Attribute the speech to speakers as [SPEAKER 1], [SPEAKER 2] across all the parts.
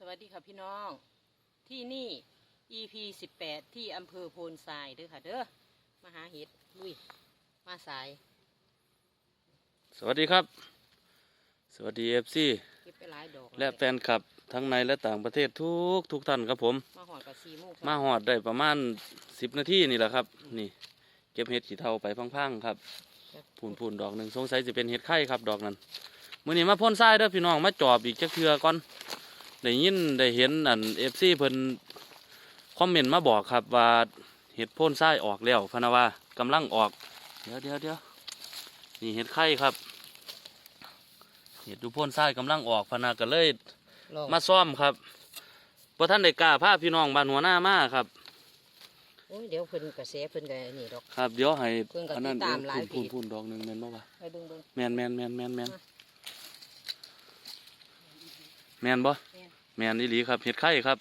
[SPEAKER 1] สวัสดีค่ะพี่น้องที่นี่ EP สิบแปดที่อำเภอโพนทรายเด้อค่ะ เด้อมาหาเห็ดลุยมาสาย
[SPEAKER 2] สวัสดีครับ สวัสดีเอฟซี
[SPEAKER 1] เก็บไปหลายดอก
[SPEAKER 2] และแฟนคลับทั้งในและต่างประเทศทุกทุกท่านครับผม
[SPEAKER 1] มาหอดกับซีโมง
[SPEAKER 2] มาหอดได้ประมาณสิบนาทีนี่แหละครับ นี่ เก็บเห็ดขี้เทาไปพังๆครับพูนพูนๆดอกหนึ่งสงสัยจะเป็นเห็ดไข่ครับดอกนั้นมื่อนี้มาพ่นทรายเด้อพี่น้องมาจอบอีกจักเทือก่อน ได้ยินได้เห็นอันเอฟซีเพิ่นคอมเมนต์มาบอกครับว่าเห็ดพ่นทรายออกแล้วพะนะว่ากำลังออก เดี๋ยวเดี๋ยวเดี๋ยวนี่เห็ดไข่ครับ เห็ดดูพ่นทรายกำลังออกพะนาก็เลย
[SPEAKER 1] ลอง
[SPEAKER 2] มาซ่อมครับพอท่านได้กล้าพาพี่น้องบ้านหัวหน้ามาครับ
[SPEAKER 1] โอ้ยเดี๋ยวเพิ่นกระแสเพิ่นก็นี่ดอก
[SPEAKER 2] ครับเดี๋ยวให้
[SPEAKER 1] เพิ่นก็
[SPEAKER 2] อันนั้น
[SPEAKER 1] ติดตามหลาย
[SPEAKER 2] พูน
[SPEAKER 1] เพจ
[SPEAKER 2] พูนดอกหนึ่งแมนบ่วะ
[SPEAKER 1] ไปเบิ่งเบิ่ง
[SPEAKER 2] แมนแมนแมนแมนแมน
[SPEAKER 1] มา
[SPEAKER 2] แมนบ่
[SPEAKER 1] แม่น
[SPEAKER 2] แมนอีหลีครับเห็ดไข่ครับ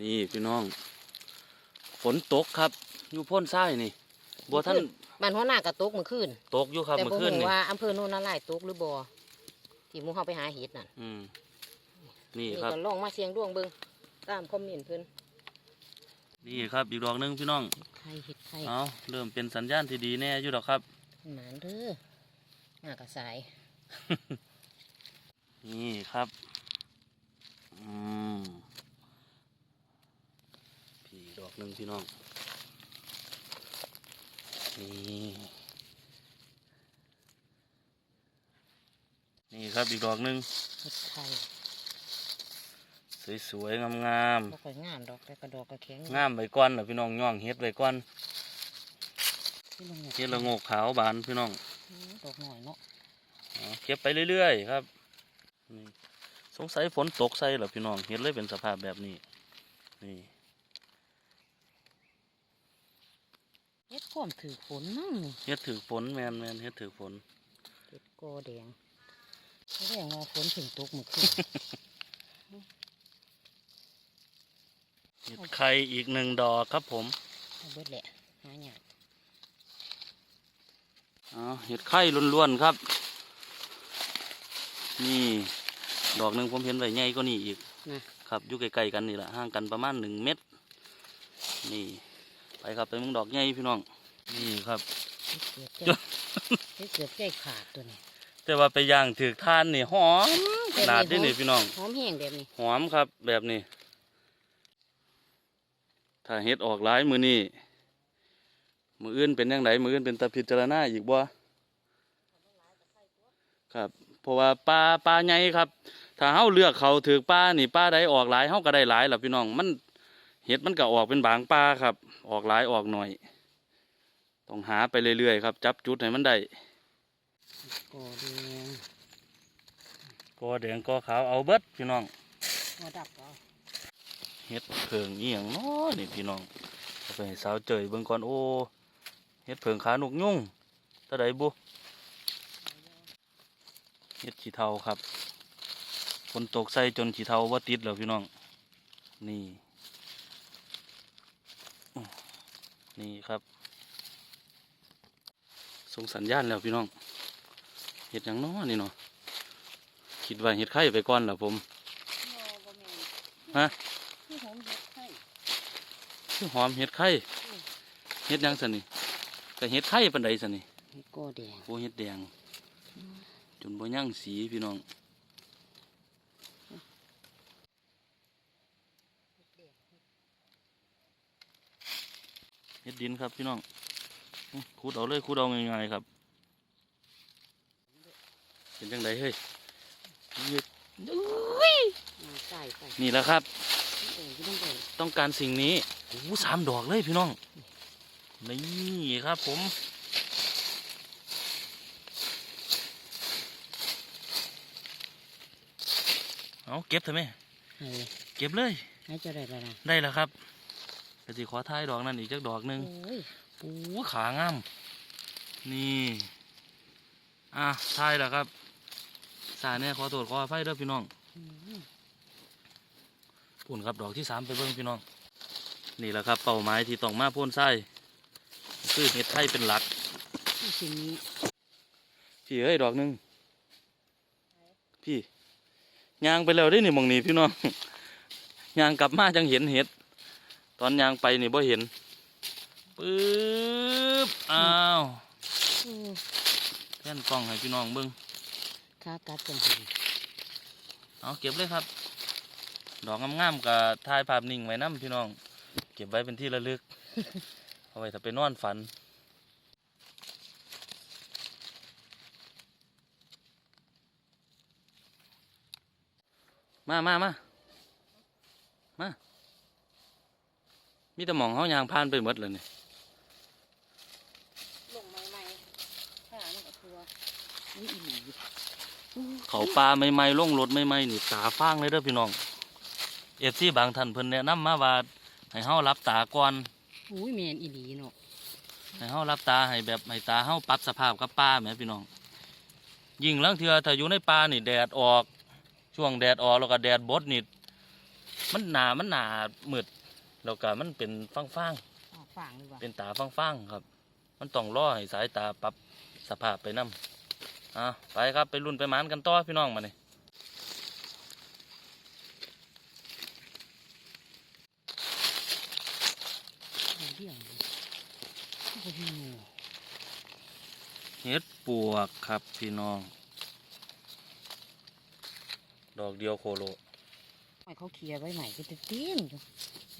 [SPEAKER 2] นี่พี่น้อง ฝนตกครับ อยู่พ่นทรายนี่บัวท่าน
[SPEAKER 1] บ้านหัวหน้ากระตกเมื่อคืน
[SPEAKER 2] ตกอยู่ครับ
[SPEAKER 1] แต่
[SPEAKER 2] เมื่อ
[SPEAKER 1] บ่
[SPEAKER 2] คืน
[SPEAKER 1] รู้
[SPEAKER 2] นี่
[SPEAKER 1] ว่าอำเภอโน่นน่าลายตกหรือบ่ที่หมู่เฮาไปหาเห็ดนั่น
[SPEAKER 2] อืมนี่
[SPEAKER 1] นี่
[SPEAKER 2] ครับ
[SPEAKER 1] ก็ลองมาเสียงดวงเบิ่งตามคอมเมนต์เพิ่น
[SPEAKER 2] นี่ครับอีกดอกหนึ่งพี่น้อง
[SPEAKER 1] ไข่เห็ดไข่
[SPEAKER 2] เอาเริ่มเป็นสัญญาณที่ดีแน่อยู่ดอกครับ
[SPEAKER 1] หมานเด้อหน้ากระสาย
[SPEAKER 2] นี่ครับอืม พี่ดอกหนึ่งพี่น้อง นี่ นี่ครับอีกดอกหนึ่ง
[SPEAKER 1] เห็ดไข่
[SPEAKER 2] สวยๆงาม
[SPEAKER 1] บ่ค่อยงามดอกแต่กระดอกกระแข็ง
[SPEAKER 2] ๆงามใบก้อนเหรอพี่น้องย่องเฮ็ดใบก้อน
[SPEAKER 1] ที่ลง
[SPEAKER 2] เฮ็ดละโงกขาวบานพี่น้อง
[SPEAKER 1] ดอกหน่อยเนาะ
[SPEAKER 2] เอาเก็บไปเรื่อยๆครับนี่ สงสัยฝนตกใส่เหรอพี่น้องเฮ็ดเลยเป็นสภาพแบบนี้ นี่
[SPEAKER 1] เฮ็ดความถือฝนนั่งนี่
[SPEAKER 2] เฮ็ดถือฝนแมนแมนเฮ็ดถือฝน
[SPEAKER 1] เฮ็ดกอแดงแสดงว่าฝนถึงตกเมื่อคืน
[SPEAKER 2] เห็ดไข่อีกหนึ่งดอกครับผม
[SPEAKER 1] เอาเบิดแหละหาหยาด
[SPEAKER 2] เอาเห็ดไข่ล้วนๆครับ นี่ ดอกหนึ่งผมเห็นไว้ใหญ่ก็นี่อีก
[SPEAKER 1] นะครับ
[SPEAKER 2] อยู่ใกล้ๆกันนี่แหละห่างกันประมาณหนึ่งเมตร นี่ ไปครับไปมึงดอกใหญ่พี่น้อง นี่ครับ
[SPEAKER 1] เฮ็ดเกือบใจเฮ็ดเกือบใจขาดตัวนี้
[SPEAKER 2] แต่ว่าไปย่างถือทานนี่หอมขนาดนี้นี่พี่น้อง
[SPEAKER 1] หอมแห้งแบบนี้
[SPEAKER 2] หอมครับแบบนี้ ถ้าเฮ็ดออกหลายมือนี่มืออื่นเป็นยังไงมืออื่นเป็นตาพิจารณาอีกบ่ครับเพราะว่าปลาปลาใหญ่ครับ ถ้าเฮาเลือกเขาถือปลานี่ปลาใดออกหลายเฮาก็ได้หลายล่ะพี่น้องมันเห็ดมันก็ออกเป็นบางปลาครับ ออกหลายออกหน่อย ต้องหาไปเรื่อยๆครับ จับจุดให้มันได้
[SPEAKER 1] กอแดง
[SPEAKER 2] กอแดงกอขาวเอาเบิดพี่น้อง
[SPEAKER 1] หัวดับเอา
[SPEAKER 2] เฮ็ดเพิงอีหยังน้อนี่พี่น้องเอาไปให้สาวเจยเบิ่งก่อนโอ้เฮ็ดเพิงขานกยุ่งตะไดบุเฮ็ดขี้เทาครับ ฝนตกใส่จนขี้เทาว่าติดแล้วพี่น้อง นี่อื้อนี่ครับ ส่งสัญญาณแล้วพี่น้องเฮ็ดหยังน้อนี่เนาะคิดว่าเฮ็ดไข่ไปก่อนแล้วผมฮะ
[SPEAKER 1] ที่หอมเฮ็ดไข่
[SPEAKER 2] คือหอมเห็ดไข่เห็ดหยังสันนี่แต่เห็ดไข่ปันใดสันนี่
[SPEAKER 1] เฮ็ดกอแดง
[SPEAKER 2] โอ้เห็ดแดง จนบ่ย่างสีพี่น้อง เห็ดดินครับพี่น้องอื้อขุดเอาเลยขุดเอาง่ายๆครับเป็นจังไดเฮ้ยเฮ็ด
[SPEAKER 1] อ่าใส่ใส่
[SPEAKER 2] นี่แหละครับ
[SPEAKER 1] เออที่ต้องเปิด
[SPEAKER 2] ต้องการสิ่งนี้โอ้โหสามดอกเลยพี่น้อง นี่ครับผมเอาเก็บเถอะแม่
[SPEAKER 1] ให้
[SPEAKER 2] เก็บเลย
[SPEAKER 1] ให้เจ้าได้แล้วนะ
[SPEAKER 2] ได้แล้วครับ กะสิขอท้ายดอกนั่นอีกจักดอกหนึ่ง
[SPEAKER 1] โอ้ย
[SPEAKER 2] โอ้โหขางาม นี่ อะท้ายแล้วครับ สายเนี่ยขอโทษขออภัยเด้อพี่น้อง
[SPEAKER 1] อืม
[SPEAKER 2] ปุ่นครับดอกที่สามไปเบิ้งพี่น้อง นี่แหละครับเป้าหมายที่ต้องมาพ่นไส้คือเห็ดไทยเป็นหลัก
[SPEAKER 1] นี่สิ่งนี้
[SPEAKER 2] พี่เอ้ยดอกหนึ่งพี่ยางไปแล้วได้หนิมองนี้พี่น้องยางกลับมาจังเห็นเห็ด ตอนยางไปนี่บ่เห็นปึ๊บอ้าวแท่นกล้องให้พี่น้องเบิ่ง
[SPEAKER 1] ค่ากัดจังเห็น
[SPEAKER 2] เอาเก็บเลยครับ ดอกงามๆกับถ่ายภาพนิ่งไว้นํพี่น้อง เก็บไว้เป็นที่ระลึก เอาไว้ถ้าไปนอนฝันมามามามา มีแต่หมองเขายางพานไปหมดเลยนี่
[SPEAKER 1] ลงใหม่ๆถ้ามันก็ตัวนี่อีหลี
[SPEAKER 2] เขาปลาใหม่ๆลงรถใหม่ๆนี่ตาฟ้างเลยเด้อพี่น้องเอฟซีบางท่านเพิ่นแนะนำมาว่าให้เฮารับตาก่อน
[SPEAKER 1] อุ้ยแมนอีหลีเนาะ
[SPEAKER 2] ให้เฮารับตาให้แบบให้ตาเฮาปรับสภาพกับป่าแหมพี่น้อง ยิ่งลังเทือถ้าอยู่ในป่านี่แดดออก ช่วงแดดออกแล้วก็แดดบดนี่มันหนามันหนามืด แล้วก็มันเป็นฟาง
[SPEAKER 1] ออกฝางเลยว่ะ
[SPEAKER 2] ๆเป็นตาฟางๆครับ มันต้องรอให้สายตาปรับสภาพไปนํอะไปครับไปรุ่นไปหมานกันต่อพี่น้องมานี่
[SPEAKER 1] เอาเดี่ยงเลยโอ้โห
[SPEAKER 2] เฮ็ดปวกครับพี่น้อง ดอกเดียวโคโล
[SPEAKER 1] ให้เขาเคลียร์ไว้ใหม่ก็จะติ้นอยู่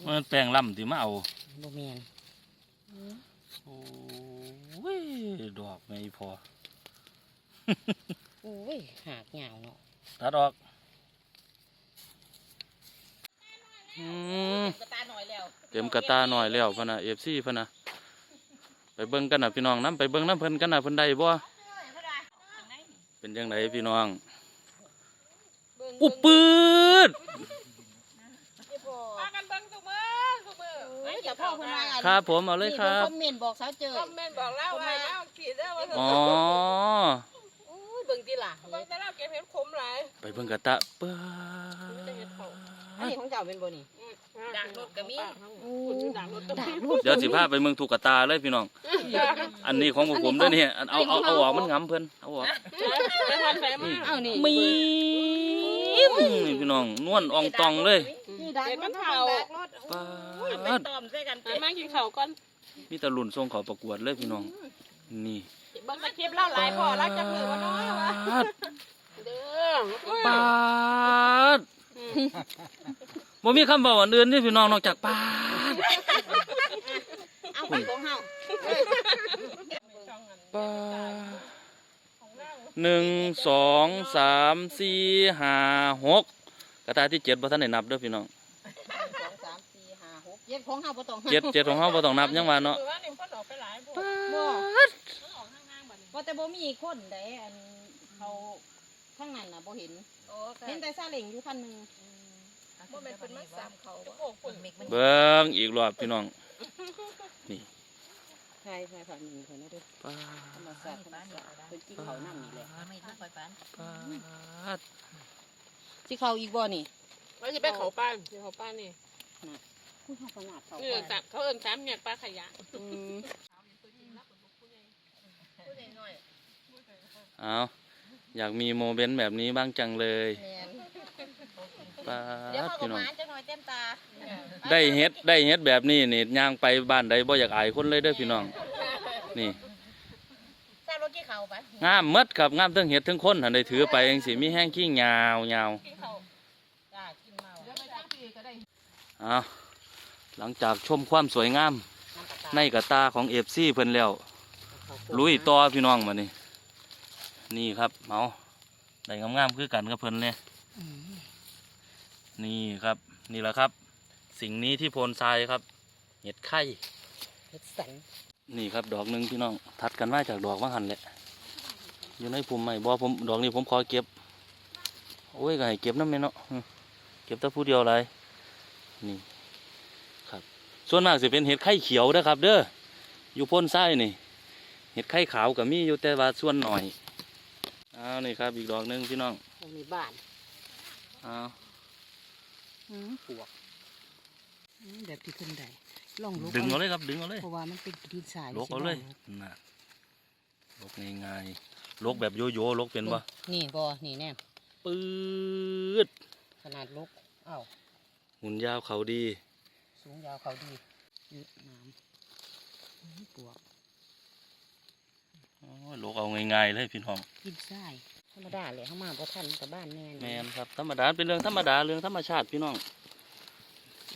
[SPEAKER 2] มันแปลงล่ำที่มาเอา
[SPEAKER 1] โบแมน
[SPEAKER 2] โอ้ยดอกไม่พอ
[SPEAKER 1] โอ้ยหากเหงาเนาะ
[SPEAKER 2] ตัดออกอืม
[SPEAKER 1] กระตาหน่อยแล้ว
[SPEAKER 2] เต็มกระตาหน่อยแล้วพะนะเอฟซีพะนะไปเบิ่งกันนะพี่น้องน้ำไปเบิ่งน้ำเพิ่นกันนะเพิ่นได้บ่เป็นยังไงพี่น้องอุปปืด
[SPEAKER 3] พากันเบิ่งทุกมื้อทุกมื้อ
[SPEAKER 1] ไม่จะพ่อคนมา
[SPEAKER 2] ครับผมเอาเลยครับ
[SPEAKER 1] คอมเมนต์บอกสาวเจอ
[SPEAKER 3] คอมเมนต์บอกเล่าว่ามาขีดเด้อว่า
[SPEAKER 2] อ๋อ
[SPEAKER 1] อุ้ยเบิ่งทีหล่ะ
[SPEAKER 3] เบิ่งแต่เราเก็บเห็ดขมหลาย
[SPEAKER 2] ไปเบิ่งกระตะเปิ้
[SPEAKER 3] จะเห็ดเขา
[SPEAKER 1] อันนี้ของเจ้าเป็นบ่นี่
[SPEAKER 3] ด่างรถก็มี
[SPEAKER 1] ด่า
[SPEAKER 3] ด่างง
[SPEAKER 1] ร
[SPEAKER 3] ร
[SPEAKER 1] ถ
[SPEAKER 3] ถก็
[SPEAKER 1] ด่า
[SPEAKER 3] มี
[SPEAKER 1] รถ
[SPEAKER 2] เดี๋ยวสิพาไปเมืองถูกกระตาเลยพี่น้อง อันนี้ของพวกผมเด้วยนี่อันเอาเอาเอาออกมันงำเพิ่นเอาออก
[SPEAKER 3] ไปทำแผลมา
[SPEAKER 1] อ้าวนี่
[SPEAKER 2] มีมนี่พี่น้องนวลอองตองเลย
[SPEAKER 1] นี่ด่ารถด่า รถ
[SPEAKER 2] ปาด
[SPEAKER 1] ตอมใส่กัน
[SPEAKER 3] ไปมากินข้าวก่อน
[SPEAKER 2] มีแตะลุ่นทรงเขาประกวดเลยพี่น้อง นี่
[SPEAKER 3] เบิ่งตะคลิปเล่าหลายพอรักจังมือว่าน้อยว่า
[SPEAKER 2] ปาด
[SPEAKER 3] เด้อ
[SPEAKER 2] ปาดบ่มีคำบอกอันอื่นนี่พี่น้องนอกจากปาด
[SPEAKER 1] เอาไปของเฮา
[SPEAKER 2] ปาดหนึ่งสองสามสี่ห้าหกกระตาที่เจ็ดบ่ทันได้นับเด้อพี่น้อง
[SPEAKER 1] เจ็ดของเฮาบ่ต้อง
[SPEAKER 2] เจ็ดเจ็ดของเฮาบ่ต้องนับยังว่าเนาะ
[SPEAKER 3] มือว่านี่คนออกไปหลายพวก
[SPEAKER 1] บ่
[SPEAKER 3] ออกห้างๆบัดนี้
[SPEAKER 1] ว่าแต่บ่มีคนใดอันเขาข้างนั้นน่ะบ่เห็น
[SPEAKER 3] โอ้
[SPEAKER 1] เห็นแต่ซาเล้งอยู่คันหนึง
[SPEAKER 3] บ่แม่นเพิ่นมาซ้ำเขาบ่โอ้คุณมิกมัน
[SPEAKER 2] เบิ่งอีกรอบพี่น้อง
[SPEAKER 1] ใช่ใช่ค่ะนี่เพิ่นนะเด้อ
[SPEAKER 2] ปา
[SPEAKER 1] ธรรมศาสตร์ธรรมศาสตร์เพิ่นกินเขาน้ำนี่แหละ
[SPEAKER 2] ด
[SPEAKER 1] สิเขาอีกบ่นี่
[SPEAKER 3] ว่าจะไปเขาป้านสิเขาป้านนี่
[SPEAKER 1] คุยเฮาขนาดเขา
[SPEAKER 3] นี่เอิ้นจับเขาเอิ้นสามแยกปลาขยะ
[SPEAKER 1] อืม
[SPEAKER 2] เอาอยากมีโมเมนต์แบบนี้บ้างจังเลย
[SPEAKER 1] แม่น
[SPEAKER 2] ปา
[SPEAKER 1] เดี๋ยว
[SPEAKER 2] ด
[SPEAKER 1] เฮาก็
[SPEAKER 2] พี่น้อง
[SPEAKER 1] มาจังหน่อยเต็มตา
[SPEAKER 2] ได้เฮ็ดได้เฮ็ดแบบนี้นี่ย่างไปบ้านใดบ่อยากอายคนเลยเด้อพี่น้อง นี่
[SPEAKER 1] ทราบรถกี่เขาไป
[SPEAKER 2] งามหมดครับงามทั้งเฮ็ดทั้งคนหันได้ถือไปจังสิมีแห้งขี้ยาวยาว
[SPEAKER 3] กินข้าว
[SPEAKER 2] หลังจากชมความสวยงาม ในกระตาของเอฟซีเพิ่นแล้ว ลุยต่อพี่น้องมานี่นี่ครับเอาได้งามๆคือกันกับเพิ่นเลยนี่ครับ นี่แหละครับ สิ่งนี้ที่โพนทรายครับเห็ดไข่
[SPEAKER 1] เฮ็ดสัน
[SPEAKER 2] นี่ครับดอกหนึ่งพี่น้องถัดกันมาจากดอกว่างหันแหละอยู่ในภูมิใหม่บ่ผมดอกนี้ผมขอเก็บโอ้ยก็ให้เก็บน้ำแม่เนาะอืมเก็บแต่ผู้เดียวเลยนี่ครับ ส่วนมากสิเป็นเห็ดไข่เขียวนะครับ เด้ออยู่โพ้นไส้นี่ เห็ดไข่ขาวก็มีอยู่แต่ว่าส่วนหน่อยเอานี่ครับ อีกดอกหนึ่งพี่น้อง
[SPEAKER 1] เอาในบ้าน
[SPEAKER 2] เอา
[SPEAKER 1] อืมปวกอืมแบบที่ขึ้นได้ลองลุก
[SPEAKER 2] ดึงเอาเลยครับดึงเอาเลย
[SPEAKER 1] เพราะว่ามันเป็นดินทราย
[SPEAKER 2] ลกเอาเลยน่ะลกง่ายๆลกแบบโยโย่ลกเป็นปะ
[SPEAKER 1] นี่บ่นี่แน่
[SPEAKER 2] ปื๊ด
[SPEAKER 1] ขนาดลุกเอ้า
[SPEAKER 2] หุ่นยาวเขาดี
[SPEAKER 1] สูงยาวเขาดีเยอะน้ำอื้อปวก
[SPEAKER 2] โอ้ยลูกเอาง่ายๆเลยพี่น้อง
[SPEAKER 1] กินไส้ธรรมดาเลยเข้ามาเพราะท่านกับบ้านแม่
[SPEAKER 2] แมนครับธรรมดาเป็นเรื่องธรรมดาเรื่องธรรมชาติพี่น้อง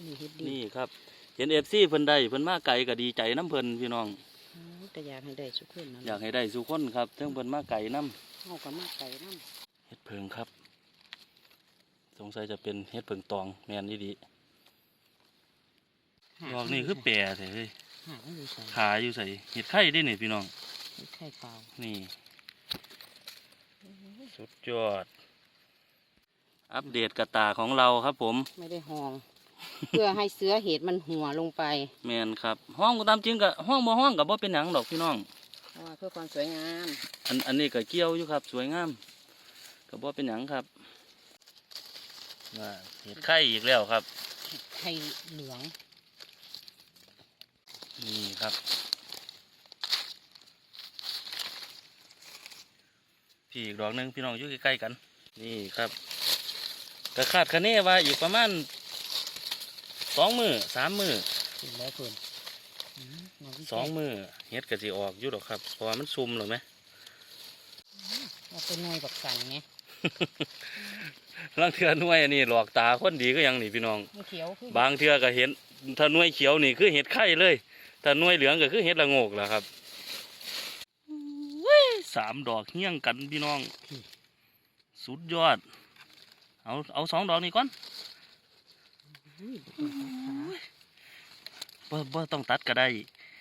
[SPEAKER 1] นี่เฮ็ดดี
[SPEAKER 2] นี่ครับ เห็นเอฟซีเพิ่นได้เพิ่นมาไกลก็ดีใจน้ำเพิ่นพี่น้อง
[SPEAKER 1] อืมแต่อยากให้ได้สุขคนนะ
[SPEAKER 2] อยากให้ได้สุคนครับเทิงเพิ่นมาไกลน้
[SPEAKER 1] เฮาก็มาไก่น้ำ
[SPEAKER 2] เฮ็ดเพิงครับ สงสัยจะเป็นเฮ็ดเพิงตองแมนนี่ดีำ ดอกนี่คือแปรเถอะเฮ้ย
[SPEAKER 1] หาไม่ดูใส่
[SPEAKER 2] ขาอยู่ใส่เห็ดไข่ได้นี่พี่น้อง
[SPEAKER 1] ไข่เปล่า
[SPEAKER 2] นี่ สุดยอด อัปเดตกระตาของเราครับผม
[SPEAKER 1] ไม่ได้หอง เพื่อให้เสือเห็ดมันหัวลงไป
[SPEAKER 2] แมนครับ ห้องก็ตามจริงกับห้องบ่ห้องกับบ่เป็นหยังดอกพี่น้อง
[SPEAKER 1] เพราะว่าเพื่อความสวยงาม
[SPEAKER 2] อันอันนี้ก็เกี่ยวอยู่ครับ สวยงามกับบ่เป็นหยังครับว่าเห็ดไข่อีกแล้วครับ
[SPEAKER 1] ไข่เหลือง
[SPEAKER 2] นี่ครับ พี่อีกดอกหนึ่งพี่น้องอยู่ใกล้ๆกัน นี่ครับก็คาดคะเนว่าอีกประมาณสองมือสามมือ
[SPEAKER 1] เห็นแล้วคุณอืมน้ำพริก
[SPEAKER 2] สองมือเฮ็ดก็สิออกอยู่ดอกครับเพราะว่ามันซุ่มหรอไหม
[SPEAKER 1] เราเป็นหน่วยบักสันไง
[SPEAKER 2] ลังเทือหน่วยอันนี้หลอกตาคนดีก็ยังนี่พี่น้อง
[SPEAKER 1] มันเขียวคือบา
[SPEAKER 2] งเทือก็เห็นถ้าหน่วยเขียวนี่คือเห็ดไข่เลย ถ้าหน่วยเหลืองก็คือเห็ดละโงกแหละครับอุ้ยสามดอกเฮี้ยงกันพี่น้อง สุดยอด เอาเอาสองดอกนี้ก่อน
[SPEAKER 1] อุ้ยบ่ต้องตัดขา
[SPEAKER 2] บ่บ่ต้องตัดก็ได้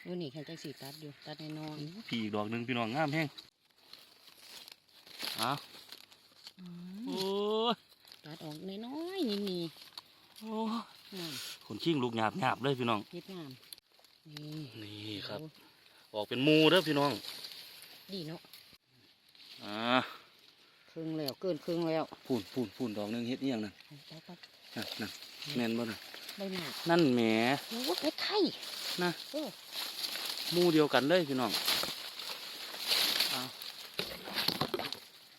[SPEAKER 1] ดูนี่แค่ใจสีตัดอยู่ตัดในนอน
[SPEAKER 2] พี่อีกดอกหนึ่งพี่น้องงามแห้งเอา
[SPEAKER 1] อื
[SPEAKER 2] โอ้
[SPEAKER 1] ม
[SPEAKER 2] ย
[SPEAKER 1] ตัดออกน้อยๆนี่นี่
[SPEAKER 2] โอ้ย
[SPEAKER 1] งาม
[SPEAKER 2] ขนชิงลูกหยาบหยาบเลยพี่น้อง
[SPEAKER 1] เฮ็ดงาม นี่
[SPEAKER 2] นี่ครับ ออกเป็นหมูเด้อพี่น้อง
[SPEAKER 1] ดีเนาะ
[SPEAKER 2] อ่า
[SPEAKER 1] ครึ่งแล้วเกินครึ่งแล้ว
[SPEAKER 2] พูนพูนพูนดอกหนึงเฮ็ดเอียงนั่น
[SPEAKER 1] ไปไป
[SPEAKER 2] นั่นนั่นแม่นบ่น่ะ
[SPEAKER 1] ใบหน้า
[SPEAKER 2] นั่นแหม
[SPEAKER 1] โอ้เฮ็ดไข่
[SPEAKER 2] นะ
[SPEAKER 1] เออ
[SPEAKER 2] หมูเดียวกันเลยพี่น้องเอา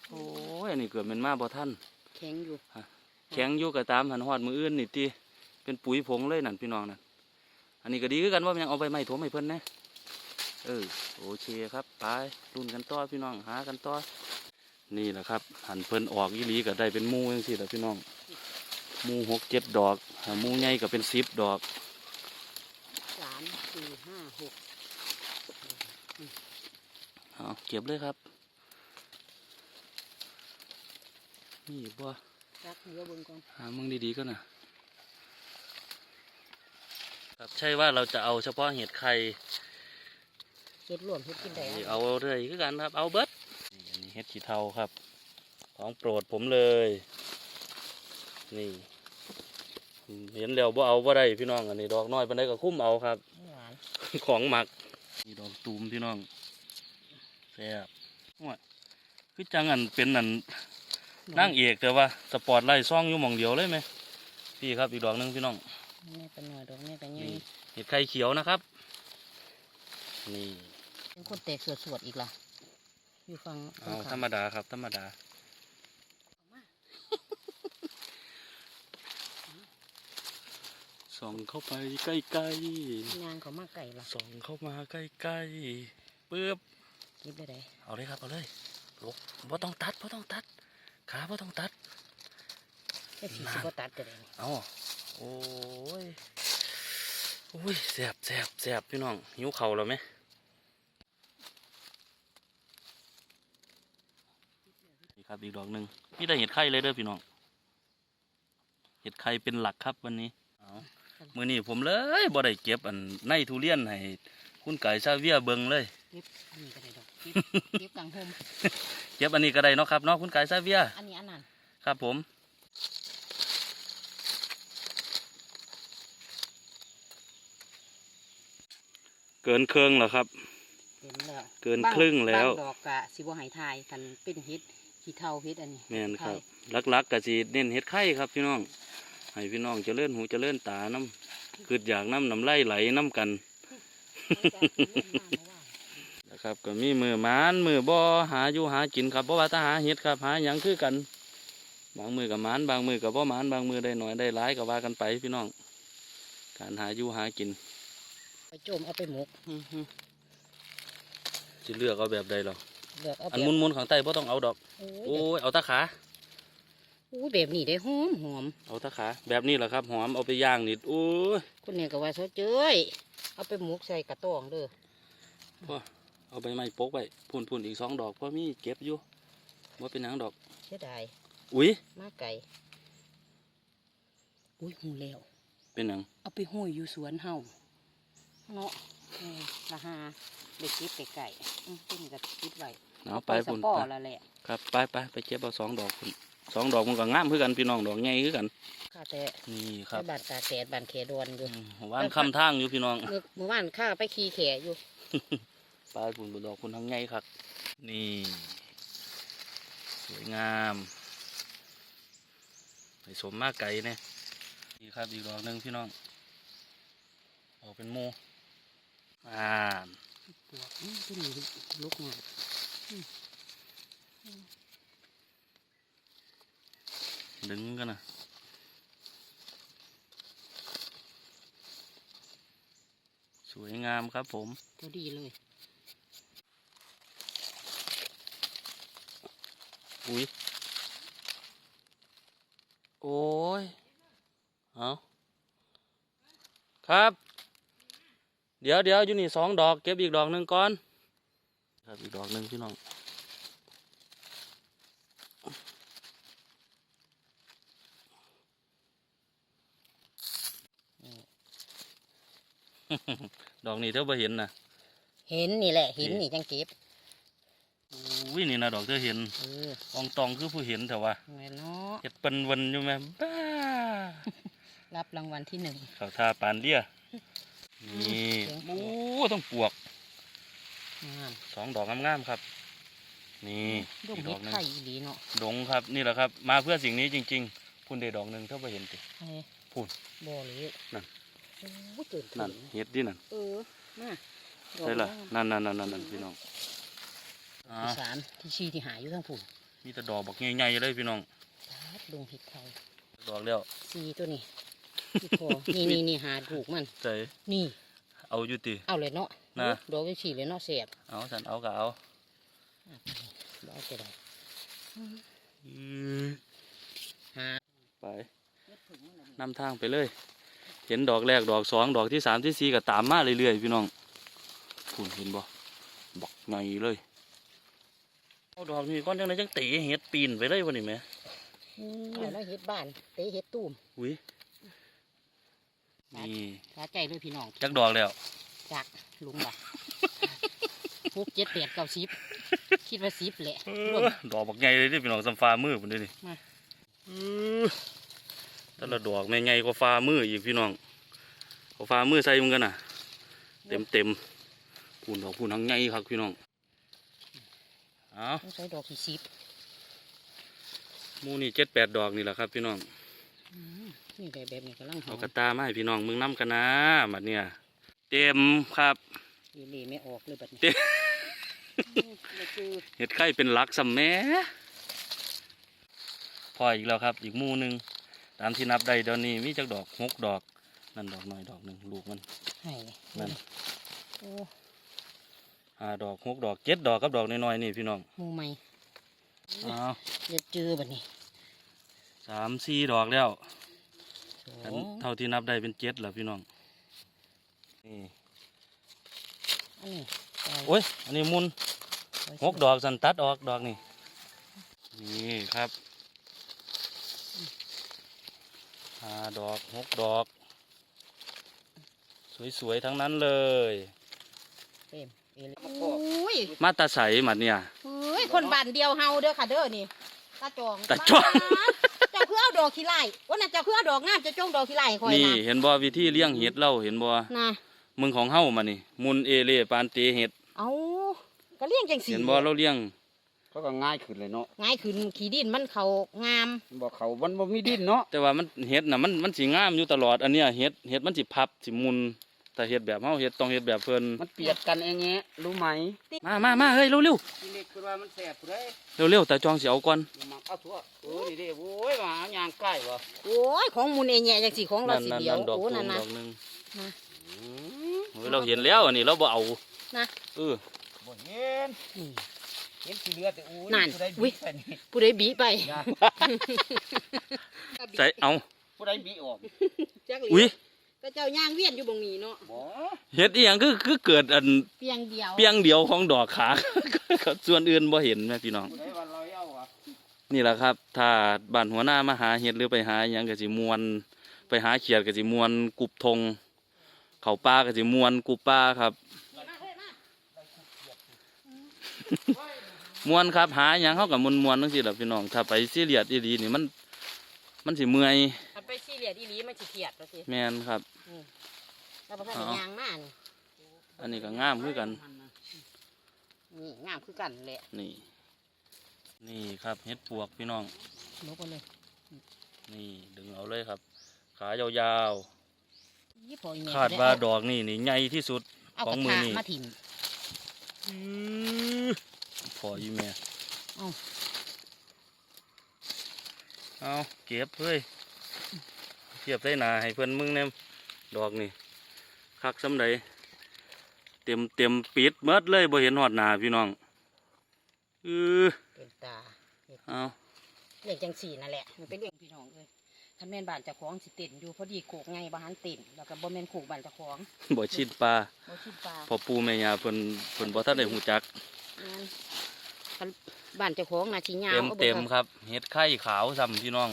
[SPEAKER 2] โอ้ยอันนี้เกิดเป็นมาบ่ท่าน
[SPEAKER 1] แข็งอยู่
[SPEAKER 2] แข็งอยู่กับตามหันหอดมืออื่นนี่ติเป็นปุ๋ยผงเลยนั่นพี่น้องนั่น อันนี้ก็ดีคือกันว่ามันยังเอาใบไม้ถมให้เพิ่นนะเออโอเคครับไปรุ่นกันต่อพี่น้องหากันต่อนี่แหละครับ หันเพิ่นออกอีหลีก็ได้เป็นหมูจังซี่แหละพี่น้องหมูหกเจ็ดดอกถ้าหมูใหญ่ก็เป็นสิบดอก
[SPEAKER 1] สามสี่ห้าหก
[SPEAKER 2] เอาเก็บเลยครับนี่บ่
[SPEAKER 1] รักเนื้อเบิ่งก่อน
[SPEAKER 2] หามึงดีๆก็นะ ครับ ใช่ว่าเราจะเอาเฉพาะเห็ดไข่
[SPEAKER 1] เฮ็ดรวมเฮ็ดกินได้
[SPEAKER 2] นี่
[SPEAKER 1] อะ
[SPEAKER 2] เอาเลยคือกันครับ เอาเบิดนี่อันนี้เห็ดขี้เทาครับ ของโปรดผมเลย นี่ เห็นแล้วบ่เอาบ่ได้พี่น้องอันนี้ดอกน้อยปานใดก็คุ้มเอาครับ
[SPEAKER 1] หวาน
[SPEAKER 2] ของหมักนี่ดอกตูมพี่น้องแซ่บว่าคือจังอันเป็นอันนั่งเอกแต่ว่าสปอร์ตไล่ซ่องอยู่หมองเดียวเลยไหมพี่ครับอีกดอกหนึงพี่น้อง
[SPEAKER 1] แม่เป็นหน่อยดอกแม่เป็นใหญ่
[SPEAKER 2] นี่เห็ดไข่เขียวนะครับ นี่
[SPEAKER 1] เป็นคนแตกสวดสวดๆอีกล่ะ อยู่ฟัง
[SPEAKER 2] เอาธรรมดาครับ ธรรมดาส่องเข้าไปใกล้
[SPEAKER 1] งานเขามาไก่ล่ะ
[SPEAKER 2] ๆส่องเข้ามาใกล้ๆปึ๊บ
[SPEAKER 1] เก็บได้ได
[SPEAKER 2] เอาเลยครับ เอาเลยลุกบ่ต้องตัดบ่ต้องตัด ขาบ่ต้องตัด
[SPEAKER 1] แต่สีสิบ่ตัดก็ได้นี่
[SPEAKER 2] เอา โอ้ยโอ้ยแสบแสบแสบพี่น้องหิวเข่าวแล้วไหมนี่ครับอีกดอกหนึ่งนี่ได้เห็ดไข่เลยเด้อพี่น้อง เห็ดไข่เป็นหลักครับวันนี้เอามือนี้ผมเลยบ่ได้เก็บอันในทุเรียนให้คุณไก่ซาเวียเบิงเลย
[SPEAKER 1] เก็บอันนี้ก็ได้ดอกเก็บเก็บกลางโฮม
[SPEAKER 2] เก็บอันนี้ก็ได้เนาะครับเนาะคุณไก่ซาเวีย
[SPEAKER 1] อันนี้อันนั้น
[SPEAKER 2] ครับผม เกินเครื่องแล้วครับ
[SPEAKER 1] เห็นแล้ว
[SPEAKER 2] เกินครึ่งแล้ว
[SPEAKER 1] บางดอกกะสิบ่ใหายทายกันเป็นเฮ็ดขี้เท่าเฮ็ดอันนี้
[SPEAKER 2] แม่นครับ
[SPEAKER 1] ไข่
[SPEAKER 2] ลักๆก็สิเน้นเห็ดไข่ครับพี่น้องให้พี่น้องเจริญหูเจริญตาน้ำคืออยากน้ำน้ำไหลไหลน้ำกัน
[SPEAKER 1] เอาจากที่เล่นมาเมื่อวาน
[SPEAKER 2] นะครับก็มีมือหมานมือบ่อหาอยู่หากินครับเพราะว่าถ้าหาเห็ดครับหาหยังคือกัน บางมือกับมานบางมือกับพ่มานบางมือได้หน่อยได้หลายก็ว่ากันไปพี่น้อง การหาอยู่หากิน
[SPEAKER 1] ไปโจมเอาไปหมก
[SPEAKER 2] จะเลือกเอาแบบใดหรอ
[SPEAKER 1] เลือกเอา
[SPEAKER 2] อัน
[SPEAKER 1] แบบ
[SPEAKER 2] มุนมุนๆข้างใต้พ่ต้องเอาดอก
[SPEAKER 1] โอ้
[SPEAKER 2] โอ้
[SPEAKER 1] ย
[SPEAKER 2] ยเอาตะขา
[SPEAKER 1] โอ้ยแบบนี้ได้หอมหอม
[SPEAKER 2] เอาตะขาแบบนี้แหละครับหอมเอาไปย่างนิดโอ้ย
[SPEAKER 1] คนเนี่ยก็ว่าเขาเจ้ยเอาไปหมกใส่กระตองเด้อ
[SPEAKER 2] พ่อเอาใบไม้ปกไว้พูนพูนๆอีกสองดอกพ่อมีเก็บอยู่ว่าเป็นหยังดอก
[SPEAKER 1] เสียดาย
[SPEAKER 2] อุ้ย
[SPEAKER 1] มาไก่อุ้ยหูแล้ว
[SPEAKER 2] เป็นหยัง
[SPEAKER 1] เอาไปห้อยอยู่สวนเฮา เนาะเออละหาเด็กกิบไก่ๆอืมต้นก็กิบไว้
[SPEAKER 2] เอาไป
[SPEAKER 1] ส
[SPEAKER 2] พูน
[SPEAKER 1] ปอ
[SPEAKER 2] ไป
[SPEAKER 1] ละแหละ
[SPEAKER 2] ครับไปไปไปเก็บเอาสองดอกพุ่นสองดอกมันก็งามคือกันพี่น้องดอกใหญ่คือกัน
[SPEAKER 1] ข้าแต่
[SPEAKER 2] นี่ครับ
[SPEAKER 1] ไปบานตาแดดบานแขดอนอยู่
[SPEAKER 2] อืมหวานคำทางอยู่พี่น้อง
[SPEAKER 1] เมื่อเมื่อวานข้าไปขี่แขอยู่
[SPEAKER 2] ปลายปุ่นบุดอกคุณทั้งไงครับ นี่ สวยงามไปสมมากไก่เนี่ยนี่ครับอีกดอกหนึ่งพี่น้องออกเป็นโม อ่าน
[SPEAKER 1] ปวกอืมต้นนี้ลุกงาม
[SPEAKER 2] ดึงกันนะสวยงามครับผม
[SPEAKER 1] พอดีเลย
[SPEAKER 2] อุ้ยโอ้ย เอาครับ เดี๋ยวเดี๋ยวอยู่นี่สองดอกเก็บอีกดอกหนึ่งก่อน ครับอีกดอกหนึ่งพี่น้องดอกนี้เท่าไปเห็นนะ
[SPEAKER 1] เห็นนี่แหละเห็นนี่จังเก็บ
[SPEAKER 2] อุ้ยนี่นะดอกเธอเห็น
[SPEAKER 1] เออ
[SPEAKER 2] อองตองคือผู้เห็นแต่ว่า
[SPEAKER 1] แม่เนาะ
[SPEAKER 2] เห็ดเป็นวันอยู่ไหมบ้า
[SPEAKER 1] รับรางวัลที่หนึ่ง
[SPEAKER 2] เขาทาปานเลี้ยนี่
[SPEAKER 1] เสียง
[SPEAKER 2] โอ้ต้องปวก
[SPEAKER 1] งาม
[SPEAKER 2] สองดอกงามๆครับ นี่
[SPEAKER 1] ดง
[SPEAKER 2] อีกด
[SPEAKER 1] เห็
[SPEAKER 2] อ
[SPEAKER 1] ด
[SPEAKER 2] กหนึ่ง
[SPEAKER 1] ไข่อีหลีเนาะ
[SPEAKER 2] ดงครับนี่แหละครับ มาเพื่อสิ่งนี้จริง ๆ พุ่นเดดอกหนึ่งเท่าไปเห็นติ
[SPEAKER 1] เอ้ย
[SPEAKER 2] พูด
[SPEAKER 1] บ่เลย
[SPEAKER 2] นั่น
[SPEAKER 1] โอ้ยเกินถึ
[SPEAKER 2] นั่น
[SPEAKER 1] ง
[SPEAKER 2] เห็ดดินั่น
[SPEAKER 1] เออมาดอก
[SPEAKER 2] ใช่ละ
[SPEAKER 1] งาม
[SPEAKER 2] นั่นนั่นนั่นนั่นนั่นพี่น้องอ่า
[SPEAKER 1] ที่สามที่ชีที่หายอยู่ทั้งผุน
[SPEAKER 2] มีแต่ดอกบักใหญ่ๆเลยพี่น้อง
[SPEAKER 1] ดงเห็ดไข่
[SPEAKER 2] ดอกแล้ว
[SPEAKER 1] สีตัวนี้ที่คอนี่นี่นี่หาถูกมัน
[SPEAKER 2] ใจ
[SPEAKER 1] นี่
[SPEAKER 2] เอาอยู่ติ
[SPEAKER 1] เอาเลยเนาะ
[SPEAKER 2] นะ
[SPEAKER 1] ดอกจังสีเลยเนาะเสียบ
[SPEAKER 2] เอาสันเอาก็เอา
[SPEAKER 1] ดอกจะได้
[SPEAKER 2] อื้อ
[SPEAKER 1] หา
[SPEAKER 2] ไปนำทางไปเลย เห็นดอกแรกดอกสองดอกที่สามที่สี่ก็ตามมาเรื่อยๆพี่น้องคุณเห็นบ่บักไงเลยเอาดอกนี้ก้อนจังไดจังเตะเห็ดปีนไปเลยวันนี้ไหม
[SPEAKER 1] เอาแล้วเห็ดบ้านเตะเห็ดตูม
[SPEAKER 2] อุ้ย นี่
[SPEAKER 1] สาใจเลยพี่น้อง
[SPEAKER 2] จักดอกแล้ว
[SPEAKER 1] จากลุงล่ะพวกเจ็ดแปดเก้าสิบคิดว่าสิบแหละรวม
[SPEAKER 2] ดอกบักใหญ่เลยเด้อพี่น้องสัมฟ้ามือผมด้วยนี่
[SPEAKER 1] มา
[SPEAKER 2] อื้อแต่ละดอกแม่ใหญ่กว่าฟ้ามืออีกพี่น้องเอาฟ้ามือใส่มันกันน่ะ เต็มเต็มๆพูนดอกพูนทั้งใหญ่ครับพี่น้องเอา
[SPEAKER 1] ต้องใช้ดอกที่สิบ
[SPEAKER 2] หมูนี่เจ็ดแปดดอกนี่แหละครับพี่น้อง
[SPEAKER 1] อืม นี่แบบแบบนี้กำลังหอ
[SPEAKER 2] เอา
[SPEAKER 1] ม
[SPEAKER 2] กระตามาให้พี่น้องมึงน้ำกันนะบัดเนี่ยเต็มครับ
[SPEAKER 1] อีหลีไม่ออกเลยแบบนี้
[SPEAKER 2] เต็ม
[SPEAKER 1] แล้วคือ
[SPEAKER 2] เห็ดไข่เป็นหลักสัมแม่พออีกแล้วครับ อีกหมูหนึ่งตามที่นับได้เดี๋ยวนี้มีจักดอกหกดอก นั่นดอกน้อยดอกหนึ่งลูกมัน
[SPEAKER 1] ให้
[SPEAKER 2] นั่น
[SPEAKER 1] โอ้
[SPEAKER 2] ห้าดอกหกดอกเจ็ดดอกกับดอกน้อยๆนี่พี่น้อง
[SPEAKER 1] หมูใหม่
[SPEAKER 2] อ้าว
[SPEAKER 1] จะเจอแบบนี้
[SPEAKER 2] สามสี่ดอกแล้ว
[SPEAKER 1] สอ
[SPEAKER 2] อัน
[SPEAKER 1] ง
[SPEAKER 2] เท่าที่นับได้เป็นเจ็ดแล้วพี่น้องนี่
[SPEAKER 1] อันนี้ไป
[SPEAKER 2] โอ้ยอันนี้มุน
[SPEAKER 1] ไป
[SPEAKER 2] หกดอกสันตัดออกดอกนี่นี่ครับห้าดอกหกดอก สวยๆทั้งนั้นเลย
[SPEAKER 1] เต็มเอเลยโอ้ย
[SPEAKER 2] มาตาใสหมัดเนี่ย
[SPEAKER 1] เฮ้ยคนบ้านเดียวเฮาเด้อค่ะเด้อนี่ตาจอง
[SPEAKER 2] ตาจอง
[SPEAKER 1] ดอกขี้ไล่วันนั้นเจ้าคือเอาดอกงามเจะจงดอกขี้ไล่คอย
[SPEAKER 2] นี่
[SPEAKER 1] นะ
[SPEAKER 2] เห็นบ่วิธีเลี้ยงเห็ดเล่าเห็นบ่
[SPEAKER 1] นะ
[SPEAKER 2] มึงของเฮ้ามานี่มุนเอเล่ปานเตเห็ด
[SPEAKER 1] เอาก็เลี้ยงจังสี
[SPEAKER 2] เห็นบ่เราเลี้ยง
[SPEAKER 4] เขาก็ง่ายขึ้นเลยเนาะ
[SPEAKER 1] ง่ายขึ้นขี้ดินมันเขางาม
[SPEAKER 4] บอกเขามันบ่มีดินเนาะ
[SPEAKER 2] แต่ว่ามันเห็ดน่ะมันมันสิงามอยู่ตลอดอันเนี้ยเห็ดเห็ดมันสิพับสิมุน ถ้าเฮ็ดแบบเฮาเฮ็ดต้องเฮ็ดแบบเพิ่น
[SPEAKER 4] มันเปียกกันเองแงะรู้ไหม
[SPEAKER 2] มามามาเฮ้ยเร็วเร็ว
[SPEAKER 4] ทีเล็กคือว่ามันแสบเลย
[SPEAKER 2] เร็วเร็วแต่จองสิเอาก่อน
[SPEAKER 4] มาเอาทั่วเออนี่เด้โอ้ยมาหายางใกล้วะ
[SPEAKER 1] โอ้ยของมูลเอแย่จังสิของเรา
[SPEAKER 2] นั่น
[SPEAKER 1] สิ
[SPEAKER 2] นั่น
[SPEAKER 1] เดียว
[SPEAKER 2] นั่นดอก
[SPEAKER 1] โอ้
[SPEAKER 2] ตู
[SPEAKER 1] นั่
[SPEAKER 2] ม
[SPEAKER 1] นนะ
[SPEAKER 2] ดอกหนึง
[SPEAKER 1] นะ
[SPEAKER 2] อืมโอ้ยเราเห็นแล้วอันนี้เราบ่เอา
[SPEAKER 1] นะ
[SPEAKER 2] เออ
[SPEAKER 4] บ่เห็น
[SPEAKER 1] นี่
[SPEAKER 4] เห็นสีเหลือแต่อู้
[SPEAKER 1] นั่น
[SPEAKER 4] ผู้ใด
[SPEAKER 1] อุ๊ย
[SPEAKER 4] บีใส่นี่
[SPEAKER 1] ผู้ใดบีไป
[SPEAKER 4] อย่า
[SPEAKER 2] ใส่เอา
[SPEAKER 4] ผู้ใดบีออก
[SPEAKER 1] จักหลี
[SPEAKER 2] อุ้ย
[SPEAKER 1] ก็เจ้าย่างเวียนอยู่บงนี้เนาะ
[SPEAKER 4] บ่
[SPEAKER 2] เฮ็ดอีหยังคือคือเกิดอัน
[SPEAKER 1] เพียงเดียว
[SPEAKER 2] เปียงเดียวของดอกขา ส่วนอื่นบ่เห็นแม่พี่น้อง
[SPEAKER 4] ผู้ใดว่าเราเอาอะ
[SPEAKER 2] นี่แหละครับ ถ้าบ้านหัวหน้ามาหาเห็ดหรือไปหาหยังก็สิมวน ไปหาเขียดก็สิมวนกุบทง เขาป้าก็สิมวนกุบป้าครับมวนครับหาหยังเขากับมวนมวนๆจังซี่แหละพี่น้อง ถ้าไปซีเรียสอีหลีนี่มัน มันสิเมื่อย
[SPEAKER 1] ถ้า ไปซีเรียสอีหลีมันสิเครียดว่าสิ
[SPEAKER 2] แม่นครับ
[SPEAKER 1] แล้วบ่ทันได้ย่างมานี่
[SPEAKER 2] อันนี้ก็งามคือกัน
[SPEAKER 1] นี่งามคือกันแหละ
[SPEAKER 2] นี่ นี่ครับเห็ดปวกพี่น้อง
[SPEAKER 1] ลบเอาเลย
[SPEAKER 2] นี่ดึงเอาเลยครับ ขายาว
[SPEAKER 1] ยี่พออีแม่
[SPEAKER 2] ๆคาดว่าดอกนี่นี่ใหญ่ที่สุด
[SPEAKER 1] เอา
[SPEAKER 2] ข
[SPEAKER 1] ก
[SPEAKER 2] อ
[SPEAKER 1] ระ
[SPEAKER 2] งมือ
[SPEAKER 1] ทะ
[SPEAKER 2] นี่
[SPEAKER 1] มาถิ่ม
[SPEAKER 2] พออยู่แม่
[SPEAKER 1] เอา
[SPEAKER 2] เอาเก็บเฮ้ย เทียบได้หนาให้เพื่อนมึงเนี่ยดอกนี่คักสำใดเต็มเต็มปิดเมดเลยบ่เห็นหอดหนาพี่น้องเออ
[SPEAKER 1] เป็นตา
[SPEAKER 2] เอา
[SPEAKER 1] เลี้ยงจังสี่นั่นแหละมันเป็นเรื่องพี่น้องเลยคันแม่นบ้านเจ้าของสิเต้นอยู่พอดีโขกไงบ้านเต้นแล้วก็บ่แม่นโขกบ้านเจ้าของ
[SPEAKER 2] บ่ชิดปลา
[SPEAKER 1] บ่คิดปลา
[SPEAKER 2] พอปูแม่ยาเพิ่นเพิ่นบ่ทันได้หูจัก
[SPEAKER 1] แม่นคันบ้านเจ้าของน่ะสิยาว
[SPEAKER 2] เต็ม
[SPEAKER 1] อา
[SPEAKER 2] เต็ม
[SPEAKER 1] บิ่ง
[SPEAKER 2] ครับเห็ดไข่ขาวซ้ำพี่น้อง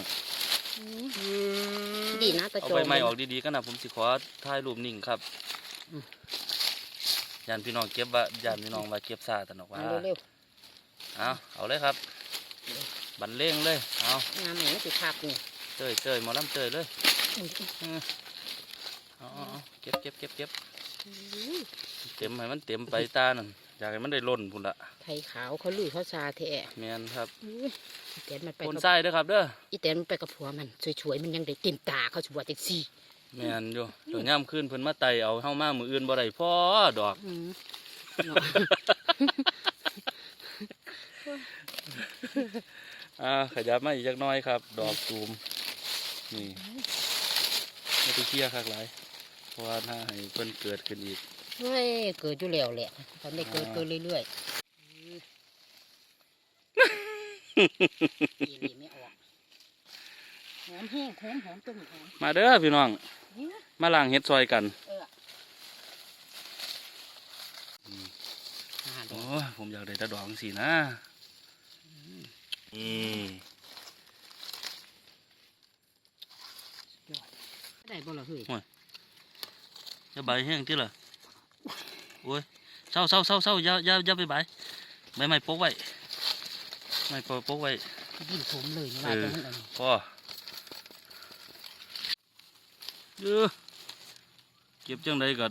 [SPEAKER 1] อืมดีนะตะ
[SPEAKER 2] เอา
[SPEAKER 1] โจ
[SPEAKER 2] ใบ
[SPEAKER 1] ม
[SPEAKER 2] ไม้ออกดีๆกันนะผมสิขอถ่ายรูปนิ่งครับ
[SPEAKER 1] อืม
[SPEAKER 2] ยานพี่น้องเก็บว่ายานพี่น้องว่าเก็บซาตนอกว่า
[SPEAKER 1] เอาเร็ว
[SPEAKER 2] เอาเอาเลยครับ บันเล่งเลยเอา
[SPEAKER 1] ๆงามแม่นสิคักนี่
[SPEAKER 2] เตยเตยหมอลำเตยเลย
[SPEAKER 1] อุ้ย
[SPEAKER 2] เอาเอาเอาเก็บเก็บเก็บเก็บ
[SPEAKER 1] อุ้ย
[SPEAKER 2] เต็มให้มันเต็มไปตานั่น อยากให้มันได้ล้นพุ่นละ
[SPEAKER 1] ไทยขาวเขาลุยเขาซาแท้
[SPEAKER 2] แมนครับ
[SPEAKER 1] อุ้ยอีแตนมันไป
[SPEAKER 2] คน
[SPEAKER 1] กับ
[SPEAKER 2] ใส่เด้อครับเด้อ
[SPEAKER 1] อีแตนมันไปกับผัวมันสวยๆมันยังได้เต็มตาเขาสิว่าจังซี่
[SPEAKER 2] แมนอยู่เดี๋ยวย่ำขึ้นเพิ่นมาไตเอาเฮามามืออื่นบ่ได้พอดอก
[SPEAKER 1] อืม
[SPEAKER 2] อ่าขยับมาอีกจักหน้อยครับ ดอกตูมนี่ไม่ไปเคลียร์คักหลายเพราะว่าถ้าให้เพิ่นเกิดขึ้นอีก
[SPEAKER 1] เฮ้ยเกิดอยู่แล้วแหละทำได้เกิดเกิดเรื่อยๆอีหลีไม่ออกหอมแห้งหอมหอมต้มหอม
[SPEAKER 2] มาเด้อพี่น้อง
[SPEAKER 1] เนี่ย
[SPEAKER 2] มาล้างเฮ็ดซอยกัน
[SPEAKER 1] เอออ่าด
[SPEAKER 2] โอ้
[SPEAKER 1] ก
[SPEAKER 2] ยผมอยากได้ตะดอกสีนะนี่
[SPEAKER 1] ได้บ่ล่ะเฮ้ย
[SPEAKER 2] จะใบแห้งที่ล่ะ โอ้ยเศร้าเศร้าเศร้าเศร้าอย่าอย่าอย่าไปใบใบไม้ปกไว้ไม้ปกปกไว้
[SPEAKER 1] ยิ่งผมเลยนี่ว่า
[SPEAKER 2] เออ
[SPEAKER 1] จะมันอันนี้
[SPEAKER 2] พอเออเก็บจังไดก็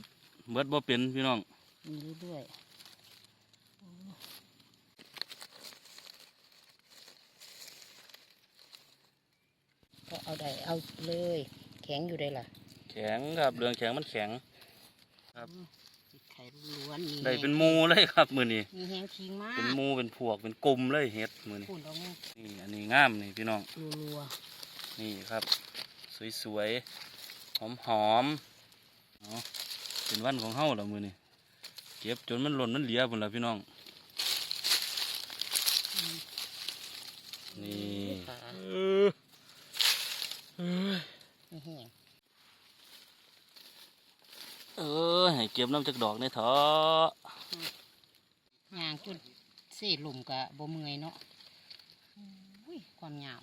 [SPEAKER 2] เบิดบ่เป็นพี่น้อง
[SPEAKER 1] มีเรื่อยๆก็เอาได้เอาเลย แข็งอยู่ได้ล่ะ
[SPEAKER 2] แข็งครับเรื่องแข็งมันแข็งครับ
[SPEAKER 1] ติดไข่ล้วนๆนี่
[SPEAKER 2] ได้เป็นหมูเลยครับมือนี้
[SPEAKER 1] มีแห้งคิงมาก
[SPEAKER 2] เป็นหมูเป็นพวกเป็นกลมเลยเฮ็ดมือนี้
[SPEAKER 1] พูดเอาไง
[SPEAKER 2] นี่อันนี้งามนี่พี่น้อง
[SPEAKER 1] รัว
[SPEAKER 2] นี่ครับ สวยๆหอมๆเนาะเป็นวันของเฮาแล้วมือนี่เก็บจนมันหล่นมันเหลียพุ่นละพี่น้อง นี่
[SPEAKER 1] ๆขา
[SPEAKER 2] เออเอ้ย
[SPEAKER 1] ไม่แห้ง
[SPEAKER 2] เออให้ เก็บน้ำจากดอกในเถอะ
[SPEAKER 1] ยางจุดเสีลมกะบ่เมื่อยเนาะอุ้ยความยาว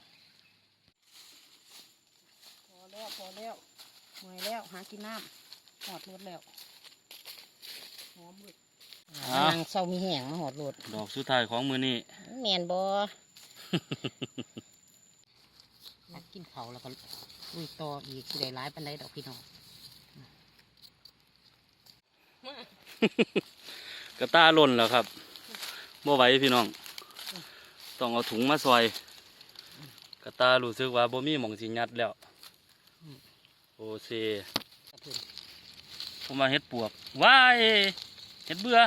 [SPEAKER 1] พอแล้วพอแล้วเมื่อยแล้วหากินน้ำหอดรถแล้วหอมเลยนางเศร้ามีแห้งมาหอดรถ
[SPEAKER 2] ดอกสุดท้ายของมือนี่
[SPEAKER 1] แมนบออยากกินเขาวแล้วก็ลุยต่ออีกสิได้ร้ายปันไดดอกพี่น้อง
[SPEAKER 2] กระตาหล่นแล้วครับบ่ไหวพี่น้อง ต้องเอาถุงมาซอย กระตารู้สึกว่าบ่มีหมองสิยัดแล้ว โอเซ
[SPEAKER 1] กระเพื่อน
[SPEAKER 2] ผมมาเห็ดปวกว้ายเห็ดเบื่อ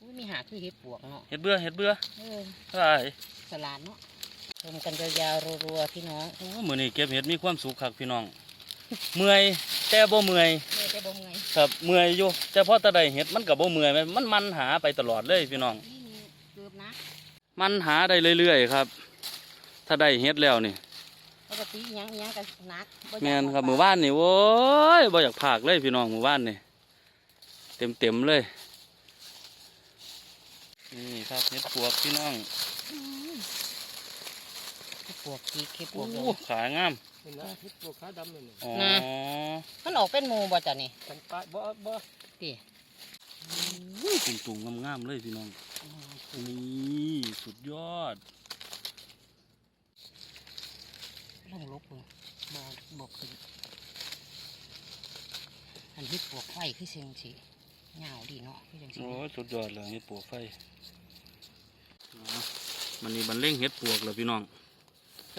[SPEAKER 1] อุ้ยมีหาคือเห็ดปวกเนาะ
[SPEAKER 2] เห็ดเบื่อเห็ดเบื่อ
[SPEAKER 1] เออ
[SPEAKER 2] ว้าย
[SPEAKER 1] สลานเนาะชมกันยาวๆรัวๆพี่น้อง
[SPEAKER 2] โอ้มื้อนี้เก็บเห็ดมีความสุขคักพี่น้อง เมื่อยแต่บ่เมื่อย
[SPEAKER 1] แม่จะบ่มไง
[SPEAKER 2] ครับเมื่อยอยู่แต่พอแตะได้เห็ดมันก็บ่เมื่อยมันมันมันหาไปตลอดเลยพี่น้อง
[SPEAKER 1] นี่มีเกือบนะ
[SPEAKER 2] มันหาได้เรื่อยๆครับ ถ้าได้เห็ดแล้วนี่
[SPEAKER 1] ปกติอิหยังอิหยังก็หนักอยาก
[SPEAKER 2] แม่นครับ
[SPEAKER 1] ก
[SPEAKER 2] มื้อวานนี่โว้ยบ่อยากพากเลยพี่น้องมื้อวานนี่เต็มๆเลยนี่ครับเห็ดปวกพี่น้อง
[SPEAKER 1] เห็ดปวกกีเห็ดปว
[SPEAKER 2] โอ้
[SPEAKER 1] ก
[SPEAKER 2] ขางาม
[SPEAKER 4] เห็นนะที่ปวกขาดำนี่นี่
[SPEAKER 2] อ๋อ
[SPEAKER 1] นะมันออกเป็นหมูบ่จ้ะนี่
[SPEAKER 4] กันปลาบ่บ่
[SPEAKER 1] ติ
[SPEAKER 2] ตุ่งๆงามๆเลยพี่น้องนี่สุดยอด
[SPEAKER 1] ลองลบเลยบ่บ่ขึ้นอันเห็ดปวกไฟคือเสียงสิเหงาดีเนาะคือจังซี่
[SPEAKER 2] โอ้ยสุดยอดเลยเห็ดปวกไฟอ๋อมันนี่บันเล่งเห็ดปวกเลยพี่น้อง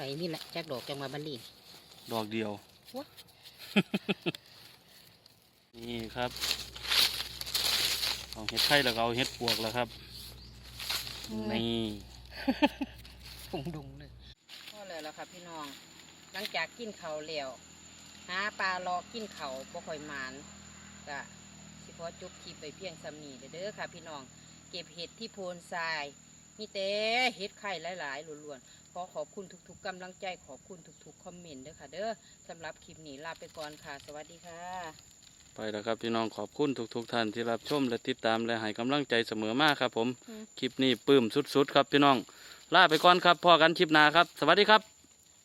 [SPEAKER 1] ใส่นี่แหละจักดอกจังมาบันลี
[SPEAKER 2] ดอกเดียว
[SPEAKER 1] วะ
[SPEAKER 2] นี่ครับ เอาเห็ดไข่แล้วก็เอาเห็ดปวกแล้วครับ นี่
[SPEAKER 1] พุงดุงเลยพอแล้วล่ะครับพี่น้อง หลังจากกินเขาวแล้วหาปลาเลาะกินเขาวบ่ค่อยหมานก็สิพอจบคลิปไปเพียงสำนีเด้อค่ะพี่น้อง เก็บเห็ดที่โพนทราย มีแต่เห็ดไข่หลายๆล้วนๆขอขอบคุณทุกๆกำลังใจขอบคุณทุกๆคอมเมนต์เด้อค่ะ เด้อสำหรับคลิปนี้ลาไปก่อนค่ะ สวัสดีค่ะ
[SPEAKER 2] ไปแล้วครับพี่น้องขอบคุณทุกๆท่านที่รับชมและติดตามและให้กำลังใจเสมอมากครับผม
[SPEAKER 1] อืม
[SPEAKER 2] คลิปนี้ปลื้มสุดๆครับพี่น้องลาไปก่อนครับพอกันคลิปหน้าครับ สวัสดีครับ